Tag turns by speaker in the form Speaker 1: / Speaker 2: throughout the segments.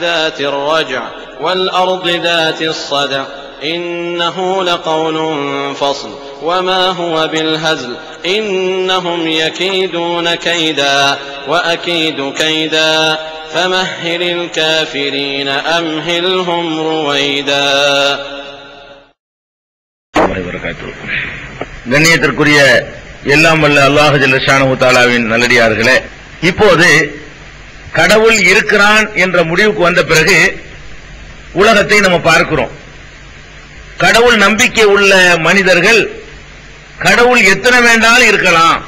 Speaker 1: ذات الرجع والأرض ذات الصدع إنه لقول فصل وما هو بالهزل إنهم يكيدون كيدا وأكيد كيدا فمهل الكافرين أمهلهم رويدا
Speaker 2: கண்ணியத்திற்குரிய எல்லாம் வல்ல அல்லாஹு ஜல்லஷானு தாலாவின் நல்லடியார்களே இப்போது கடவுள் இருக்கிறான் என்ற முடிவுக்கு வந்த பிறகு உலகத்தை நம்ம பார்க்கிறோம். கடவுள் நம்பிக்கை உள்ள மனிதர்கள் கடவுள் எத்தனை வேண்டாலும் இருக்கலாம்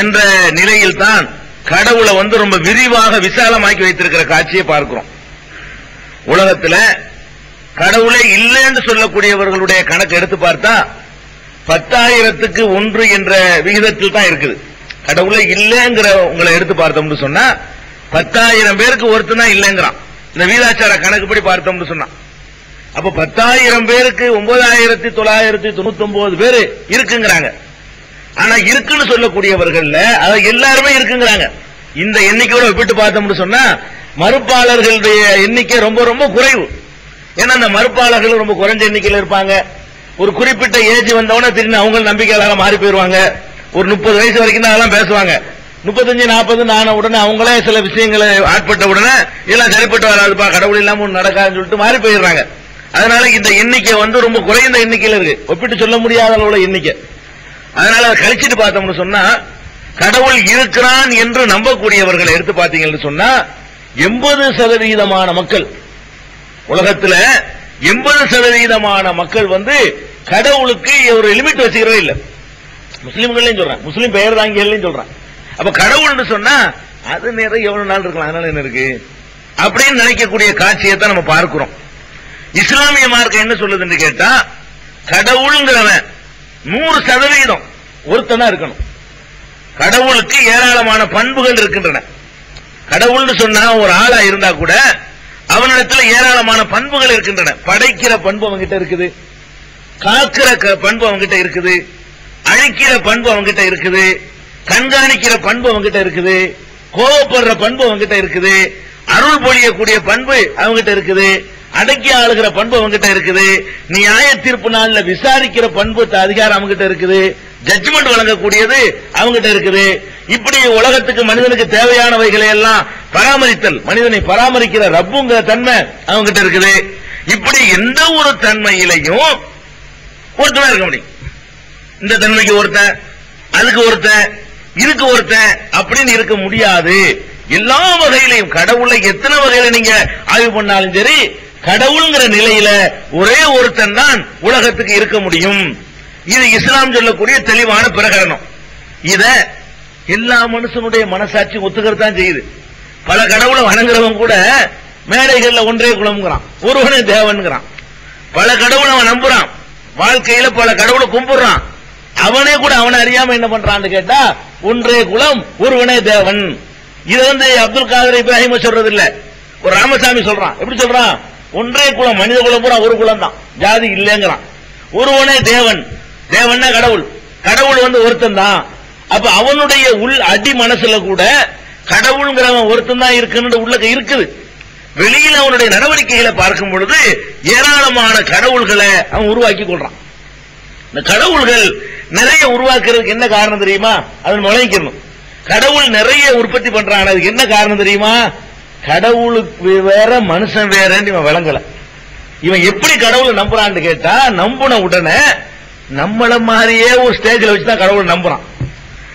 Speaker 2: என்ற நிலையில் தான் கடவுளை வந்து ரொம்ப விரிவாக விசாலமாக்கி வைத்திருக்கிற காட்சியை பார்க்கிறோம். உலகத்தில் கடவுளே இல்லைன்னு சொல்லக்கூடியவர்களுடைய கணக்கு எடுத்து பார்த்தா பத்தாயிரத்துக்கு ஒன்று என்ற விகிதத்தில் தான் இருக்குது. கடவுளே இல்லைங்கிற உங்களை எடுத்து பார்த்தோம்னு சொன்னா பத்தாயிரம் பேருக்கு ஒருத்தனா இல்லைங்கிறான். இந்த வீராச்சார கணக்குப்படி பார்த்தோம்னு சொன்னான். அப்ப பத்தாயிரம் பேருக்கு ஒன்பதாயிரத்தி தொள்ளாயிரத்தி தொண்ணூத்தி ஒன்பது பேர் இருக்குங்கிறாங்க. ஆனா இருக்குன்னு சொல்லக்கூடியவர்கள் எல்லாருமே இருக்குங்கிறாங்க. இந்த எண்ணிக்கையோட ஒப்பிட்டு பார்த்தோம்னு சொன்னா மறுப்பாளர்களுடைய எண்ணிக்கை ரொம்ப ரொம்ப குறைவு. ஏன்னா அந்த மறுப்பாளர்கள் ரொம்ப குறைஞ்ச எண்ணிக்கையில் இருப்பாங்க. ஒரு குறிப்பிட்ட ஏஜ் வந்தவொடனே திரும்பி அவங்க நம்பிக்கையாளராக மாறி போயிருவாங்க. ஒரு முப்பது வயசு வரைக்கும் தான் அதெல்லாம் பேசுவாங்க. முப்பத்தஞ்சு நாற்பது நான உடனே அவங்களே சில விஷயங்களை ஆட்பட்ட உடனே எல்லாம் சரிப்பட்டு வராதுப்பா கடவுள் இல்லாம ஒன்று நடக்காதுன்னு சொல்லிட்டு மாறி போயிடுறாங்க. அதனால இந்த எண்ணிக்கை வந்து ரொம்ப குறைந்த எண்ணிக்கையில் இருக்கு. ஒப்பிட்டு சொல்ல முடியாத அளவுல எண்ணிக்கை. அதனால கழிச்சிட்டு பார்த்தோம்னு சொன்னா கடவுள் இருக்கிறான் என்று நம்பக்கூடியவர்களை எடுத்து பார்த்தீங்கன்னு சொன்னா எண்பது சதவீதமான மக்கள் உலகத்துல எண்பது சதவீதமான மக்கள் வந்து கடவுளுக்கு ஒரு லிமிட் வச்சுக்கிறவே இல்லை. முஸ்லீம்கள்லையும் சொல்றேன். முஸ்லீம் பெயர் தாங்கியல்லையும் சொல்றேன். அப்ப கடவுள்னு சொன்னா அது நேரம் எவ்வளவு நாள் இருக்கலாம் அதனால என்ன இருக்கு? அப்படின்னு நினைக்கக்கூடிய காட்சியை தான் நம்ம பார்க்கிறோம். இஸ்லாமிய மார்க்கம் என்ன சொல்லுதுன்னு கேட்டா கடவுளுங்கிறவன் நூறு சதவீதம் ஒருத்தனா இருக்கணும். கடவுளுக்கு ஏராளமான பண்புகள் இருக்கின்றன. கடவுள்னு சொன்னா ஒரு ஆளா இருந்தா கூட அவனிடத்துல ஏராளமான பண்புகள் இருக்கின்றன. படைக்கிற பண்பு அவங்கிட்ட இருக்குது. காக்கிற க- பண்பு அவங்கிட்ட இருக்குது. அழிக்கிற பண்பு அவங்கிட்ட இருக்குது. கண்காணிக்கிற பண்பு அவங்கிட்ட இருக்குது. கோவப்படுற பண்பு அவங்கிட்ட இருக்குது. அருள் பொழியக்கூடிய பண்பு அவங்கிட்ட இருக்குது. அடக்கி ஆளுகிற பண்பு அவங்கிட்ட இருக்குது. நியாய தீர்ப்பு நாள்ல விசாரிக்கிற பண்பு அதிகாரம் அவங்கிட்ட இருக்குது. ஜட்ஜ்மெண்ட் வழங்கக்கூடியது அவங்கிட்ட இருக்குது. இப்படி உலகத்துக்கு மனிதனுக்கு தேவையானவைகளை எல்லாம் பராமரித்தல் மனிதனை பராமரிக்கிற ரப்புங்கிற தன்மை அவங்கிட்ட இருக்குது. இப்படி எந்த ஒரு தன்மையிலையும் ஒருத்தனா இருக்க முடியும். இந்த தன்மைக்கு ஒருத்தன் அதுக்கு ஒருத்தன் இதுக்கு ஒருத்தன் அப்படின்னு இருக்க முடியாது. எல்லா வகையிலையும் கடவுளை எத்தனை வகையில நீங்க ஆய்வு பண்ணாலும் சரி கடவுள்ங்கிற நிலையில ஒரே ஒருத்தன் தான் உலகத்துக்கு இருக்க முடியும். இது இஸ்லாம் சொல்லக்கூடிய தெளிவான பிரகடனம். இத எல்லா மனுஷனுடைய மனசாட்சி ஒத்துக்கிறது தான் செய்யுது. பல கடவுளை வணங்குறவன் கூட மேடைகள்ல ஒன்றே குலம்ங்கிறான். ஒருவனே தேவன்கிறான் பல கடவுளை அவன் நம்புறான். வாழ்க்கையில பல கடவுளை கும்பிடுறான். அவனே கூட அவனை அறியாம என்ன பண்றான்னு கேட்டா ஒன்றே குலம் ஒருவனே தேவன். இது வந்து அப்துல் காதர் இப்ராஹிம் சொல்றது இல்ல ஒரு ராமசாமி சொல்றான். எப்படி சொல்றான்? ஒன்றே குலம் மனித குலம் பூரா ஒரு குலம் தான். ஜாதி இல்லைங்கிறான். ஒருவனே தேவன். தேவன்னா கடவுள். கடவுள் வந்து ஒருத்தன் தான். அப்ப அவனுடைய உள் அடி மனசுல கூட கடவுள்ங்கிறவன் ஒருத்தன் தான் இருக்குன்னு உள்ள இருக்குது. வெளியில அவனுடைய நடவடிக்கைகளை பார்க்கும் பொழுது ஏராளமான கடவுள்களை அவன் உருவாக்கி கொள்றான். இந்த கடவுள்கள் நிறைய உருவாக்குறதுக்கு என்ன காரணம் தெரியுமா? அதை நுழைக்கணும் கடவுள் நிறைய உற்பத்தி பண்றான் அதுக்கு என்ன காரணம் தெரியுமா? கடவுளுக்கு வேற மனுஷன் வேறன்னு இவன் விளங்கல. இவன் எப்படி கடவுளை நம்புறான்னு கேட்டா நம்புன உடனே நம்மள மாதிரியே ஒரு ஸ்டேஜில் வச்சுதான் கடவுளை நம்புறான்.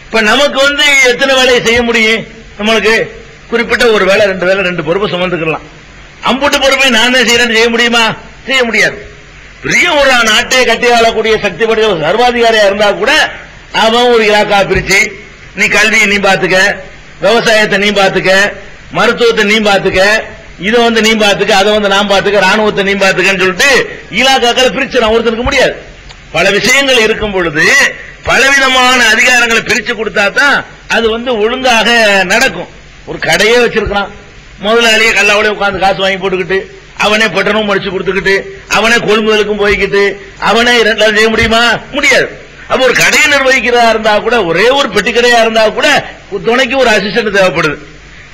Speaker 2: இப்ப நமக்கு வந்து எத்தனை வேலையை செய்ய முடியும்? நம்மளுக்கு குறிப்பிட்ட ஒரு வேலை ரெண்டு வேலை ரெண்டு பொறுப்பு சுமந்துக்கலாம். அம்புட்டு பொறுப்பை நான் தான் செய்யறேன்னு செய்ய முடியுமா? செய்ய முடியாது. பெரிய ஒரு நாட்டை கட்டி வாழக்கூடிய சக்தி படைத்த ஒரு சர்வாதிகாரியா இருந்தா கூட அவன் ஒரு இலாக்கா பிரிச்சு நீ கல்வியை நீ பாத்துக்க விவசாயத்தை நீ பாத்துக்க மருத்துவத்தை நீ பாத்துக்க இதை வந்து நீ பாத்துக்க அதை வந்து நான் பாத்துக்க ராணுவத்தை நீ பாத்துக்கன்னு சொல்லிட்டு இலாக்காக்களை பிரிச்சு நான் ஒருத்தனுக்கு முடியாது. பல விஷயங்கள் இருக்கும் பொழுது பலவிதமான அதிகாரங்களை பிரிச்சு கொடுத்தா தான் அது வந்து ஒழுங்காக நடக்கும். ஒரு கடையே வச்சிருக்கிறான். முதலாளியே கல்லாவோட உட்காந்து காசு வாங்கி போட்டுக்கிட்டு அவனே பட்டணம் முடிச்சு கொடுத்துக்கிட்டு அவனே கொள்முதலுக்கும் போய்கிட்டு அவனே இரண்டாவது செய்ய முடியுமா? முடியாது. அப்ப ஒரு கடையை நிர்வகிக்கிறதா இருந்தா கூட ஒரே ஒரு பெட்டி கடையா இருந்தா கூட துணைக்கு ஒரு அசிஸ்டன்ட் தேவைப்படுது.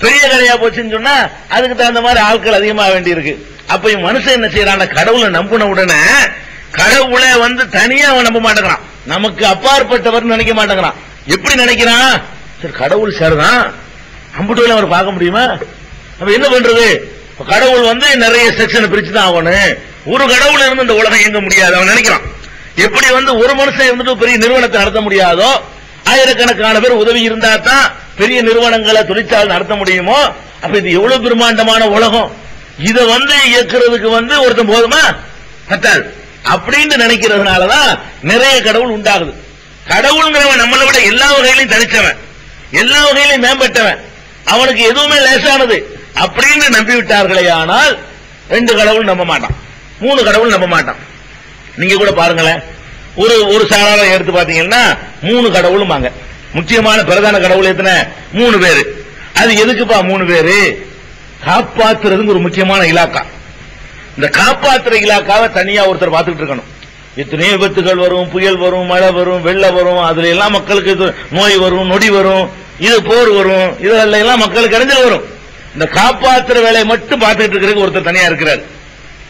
Speaker 2: பெரிய கடையா போச்சுன்னு சொன்னா அதுக்கு தகுந்த மாதிரி ஆட்கள் அதிகமாக வேண்டி இருக்கு அப்ப இவன் மனுஷன் என்ன செய்யறான்? கடவுளை நம்பின உடனே கடவுளை வந்து தனியா அவன் நம்ப மாட்டேங்கிறான். நமக்கு அப்பாற்பட்டவர் நினைக்க மாட்டேங்கிறான். எப்படி நினைக்கிறான்? சரி கடவுள் சார் தான். அம்புட்டுகளை அவர் பார்க்க முடியுமா? அப்ப என்ன பண்றது? கடவுள் வந்து நிறைய செக்ஷனை பிரிச்சுதான் ஆகணும். ஒரு கடவுள் இருந்து இந்த உலகம் இயங்க முடியாது அவன் நினைக்கிறான். எப்படி வந்து ஒரு மனுஷன் இருந்துட்டு பெரிய நிறுவனத்தை நடத்த முடியாதோ ஆயிரக்கணக்கான பேர் உதவி இருந்தா தான் பெரிய நிறுவனங்களை தொழிற்சாலை நடத்த முடியுமோ? அப்ப இது எவ்வளவு பிரம்மாண்டமான உலகம்? இதை வந்து இயக்குறதுக்கு வந்து ஒருத்தன் போதுமா? பத்தாது. அப்படின்னு நினைக்கிறதுனாலதான் நிறைய கடவுள் உண்டாகுது. கடவுள்ங்கிறவன் நம்மளை விட எல்லா வகையிலையும் தனிச்சவன். எல்லா வகையிலையும் மேம்பட்டவன். அவனுக்கு எதுவுமே லேசானது. அப்படின்னு நம்பிவிட்டார்களே ஆனால் ரெண்டு கடவுள் நம்ப மாட்டான். மூணு கடவுள் நம்ப மாட்டான். நீங்க கூட பாருங்களேன். ஒரு ஒரு சாராரம் எடுத்து பாத்தீங்கன்னா மூணு கடவுளுமாங்க முக்கியமான பிரதான கடவுள் எத்தனை? மூணு பேரு. அது எதுக்குப்பா மூணு பேரு? காப்பாத்துறதுங்க ஒரு முக்கியமான இலாக்கா. இந்த காப்பாத்துற இலாக்காவை தனியா ஒருத்தர் பார்த்துட்டு இருக்கணும். எத்தனையோ விபத்துகள் வரும் புயல் வரும் மழை வரும் வெள்ளம் வரும் அதுல எல்லாம் மக்களுக்கு நோய் வரும் நொடி வரும் இது போர் வரும் இதுல எல்லாம் மக்களுக்கு இடைஞ்சல் வரும். இந்த காப்பாத்துற வேலையை மட்டும் பார்த்துட்டு இருக்கிறதுக்கு ஒருத்தர் தனியா இருக்கிறார்.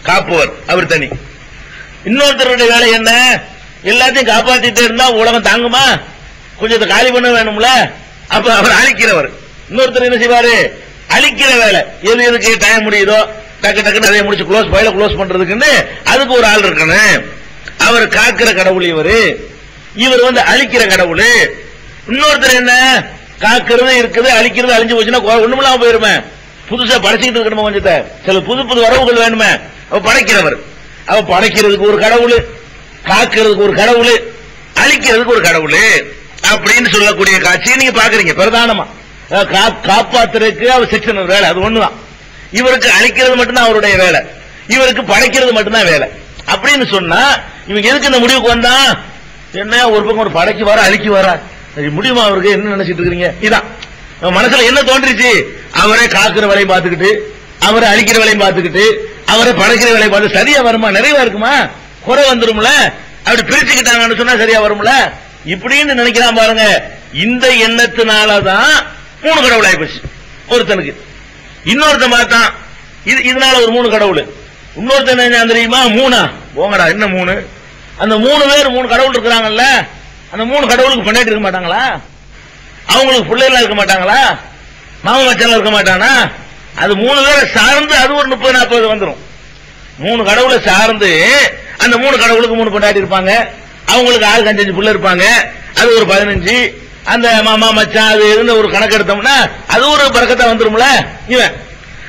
Speaker 2: காப்பவர் அவர் தனி. இன்னொருத்தருடைய வேலை என்ன? எல்லாத்தையும் காப்பாத்திட்டே இருந்தா உலகம் தாங்குமா? கொஞ்சத்தை காலி பண்ண வேணும்ல? அப்ப அவர் அழிக்கிறவர். இன்னொருத்தர் என்ன செய்வாரு? அழிக்கிற வேலை. எது எதுக்கு டைம் முடியுதோ டக்கு டக்குன்னு அதை முடிச்சு க்ளோஸ் ஃபைல க்ளோஸ் பண்றதுக்குன்னு அதுக்கு ஒரு ஆள் இருக்கணும். அவர் காக்கிற கடவுள் இவரு. இவர் வந்து அழிக்கிற கடவுள். இன்னொருத்தர் என்ன? காக்கிறது இருக்குது அழிக்கிறது அழிஞ்சு போச்சுன்னா ஒண்ணுமில்லாம போயிருவேன் புதுசா படைச்சுக்கிட்டு இருக்கணுமா கொஞ்சத்தை? சில புது புது வரவுகள் வேணுமே. அவ படைக்கிறவர். அவ படைக்கிறதுக்கு ஒரு கடவுள் காக்கிறதுக்கு ஒரு கடவுள் அழிக்கிறதுக்கு ஒரு கடவுள் அப்படின்னு சொல்லக்கூடிய காட்சியை நீங்க பாக்குறீங்க பிரதானமா. காப்பாத்துறதுக்கு அவர் செக்ஷன் வேலை அது ஒண்ணுதான். இவருக்கு அழிக்கிறது மட்டும்தான் அவருடைய வேலை. இவருக்கு படைக்கிறது மட்டும்தான் வேலை. அப்படின்னு சொன்னா இவங்க எதுக்கு இந்த முடிவுக்கு வந்தா? என்ன ஒரு பக்கம் ஒரு படைக்கு வர அழிக்கு வர. முடியுமா அவருக்கு? என்ன நினைச்சிட்டு இருக்கீங்க இதான். மனசுல என்ன தோன்றுச்சு? அவரை காக்குற வேலையும் பார்த்துக்கிட்டு அவரை அழிக்கிற வேலையும் பார்த்துக்கிட்டு அவரை படைக்கிற வேலையை பார்த்து சரியா வருமா? நிறைவா இருக்குமா? குறை வந்துரும்ல? அப்படி பிரிச்சுக்கிட்டாங்கன்னு சொன்னா சரியா வரும்ல? இப்படின்னு நினைக்கிறான் பாருங்க. இந்த எண்ணத்தினாலதான் மூணு கடவுள் ஆயிப்போச்சு ஒருத்தனுக்கு. இன்னொருத்தன் பார்த்தான். இது இதனால ஒரு மூணு கடவுள். இன்னொருத்தன் என்ன தெரியுமா? மூணா. போங்கடா என்ன மூணு? அந்த மூணு பேர் மூணு கடவுள் இருக்கிறாங்கல்ல? அந்த மூணு கடவுளுக்கு பண்ணிட்டு இருக்க மாட்டாங்களா? அவங்களுக்கு பிள்ளைகளா இருக்க மாட்டாங்களா? மாம மச்சான் இருக்க மாட்டானா? அது மூணு பேரை சார்ந்து அது ஒரு முப்பது நாற்பது வந்துடும் மூணு கடவுளை சார்ந்து அந்த மூணு கடவுளுக்கு மூணு கொண்டாடி இருப்பாங்க. அவங்களுக்கு ஆறு அஞ்சஞ்சு புள்ள இருப்பாங்க. அது ஒரு பதினஞ்சு. அந்த மாமா மச்சான் அது இருந்து ஒரு கணக்கு எடுத்தோம்னா அது ஒரு பறக்கத்தான் வந்துரும்ல? இவன்.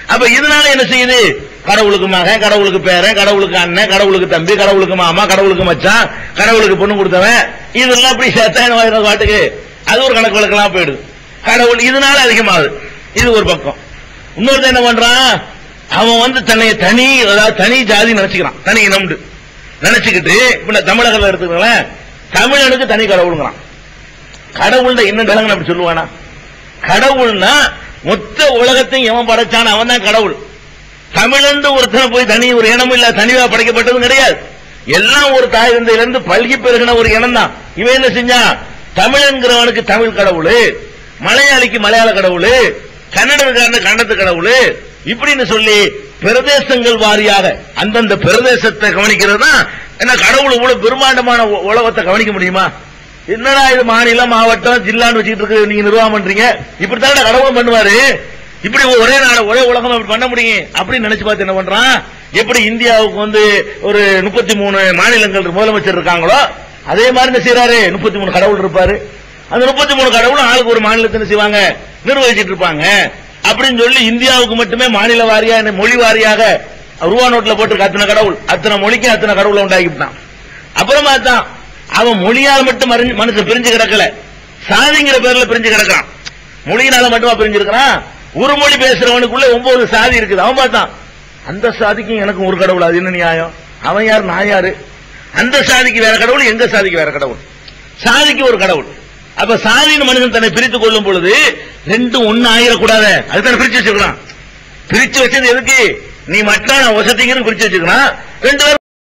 Speaker 2: அப்ப இதனால என்ன செய்யுது? கடவுளுக்கு மகன் கடவுளுக்கு பேரன் கடவுளுக்கு அண்ணன் கடவுளுக்கு தம்பி கடவுளுக்கு மாமா கடவுளுக்கு மச்சான் கடவுளுக்கு பொண்ணு கொடுத்தவன். இதெல்லாம் அப்படி சேர்த்தா வாட்டுக்கு பாட்டுக்கு? அது ஒரு கணக்கு வழக்கெல்லாம் போயிடுது. கடவுள் இதனால அதிகமாகுது. இது ஒரு பக்கம். இன்னொருத்தன் என்ன பண்றான்? அவன் வந்து தன்னை தனி அதாவது தனி ஜாதி நினைச்சுக்கிறான். தனி இனம்னு. நினைச்சுக்கிட்டு இப்ப தமிழகத்தில் தமிழகத்துல எடுத்துக்கலாம் தமிழனுக்கு தனி கடவுளுங்கிறான். கடவுள் என்ன நிலங்கன்னு அப்படி சொல்லுவானா? கடவுள்னா மொத்த உலகத்தையும் எவன் படைச்சான் அவன் தான் கடவுள். தமிழன் ஒருத்தனை போய் தனி ஒரு இனம் இல்ல தனிவா படைக்கப்பட்டதும் கிடையாது. எல்லாம் ஒரு தாய் தந்தையிலிருந்து பல்கி பெருகின ஒரு இனம் தான் இவன் என்ன செஞ்சான்? தமிழன்கிறவனுக்கு தமிழ் கடவுள் மலையாளிக்கு மலையாள கடவுள் கன்னடக்காரனுக்கு கன்னட கடவுள் இப்படின்னு சொல்லி பிரதேசங்கள் வாரியாக அந்தந்த பிரதேசத்தை கவனிக்கிறது தான் என்ன கடவுள் இவ்வளவு பிரம்மாண்டமான உலகத்தை கவனிக்க முடியுமா? என்னடா இது மாநிலம் மாவட்டம் ஜில்லான்னு வச்சுக்கிட்டு இருக்கு நீங்க நிர்வாகம் பண்றீங்க. இப்படித்தானே கடவுளும் பண்ணுவாரு. இப்படி ஒரே நாடு ஒரே உலகம் அப்படி பண்ண முடியும். அப்படின்னு நினைச்சு பார்த்து என்ன பண்றான்? எப்படி இந்தியாவுக்கு வந்து ஒரு முப்பத்தி மூணு மாநிலங்கள் முதலமைச்சர் இருக்காங்களோ அதே மாதிரி என்ன செய்யறாரு முப்பத்தி மூணு கடவுள் இருப்பாரு. அந்த முப்பத்தி மூணு கடவுளும் ஆளுக்கு ஒரு மாநிலத்தை செய்வாங்க? நிர்வகிச்சிட்டு இருப்பாங்க. அப்படின்னு சொல்லி இந்தியாவுக்கு மட்டுமே மாநில வாரியா மொழி வாரியாக ரூபா நோட்ல போட்டு அத்தனை கடவுள் அத்தனை மொழிக்கு அத்தனை கடவுளை உண்டாக்கிட்டான் அப்புறமா தான் அவன் மொழியால் மட்டும் மறிஞ்சு- மனுஷன் பிரிஞ்சு கிடக்கல. சாதிங்கிற பேர்ல பிரிஞ்சு கிடக்கான் மொழியினால மட்டுமா பிரிஞ்சிருக்கிறான்? ஒரு மொழி பேசுறவனுக்குள்ள ஒன்பது சாதி இருக்குது. அவன் பார்த்தான் அந்த சாதிக்கும் எனக்கும் ஒரு கடவுள் அது என்ன நியாயம்? அவன் யார்? நான் யாரு? அந்த சாதிக்கு வேற கடவுள் எங்க சாதிக்கு வேற கடவுள்? சாதிக்கு ஒரு கடவுள். அப்ப சாதியின் மனிதன் தன்னை பிரித்துக் கொள்ளும் பொழுது ரெண்டும் ஒன்னு ஆயிடக்கூடாது அதுதான் பிரிச்சு வச்சுக்கலாம் பிரிச்சு வச்சது எதுக்கு? நீ மற்ற வசதிங்கன்னு பிரிச்சு வச்சுக்கலாம் ரெண்டு பேரும்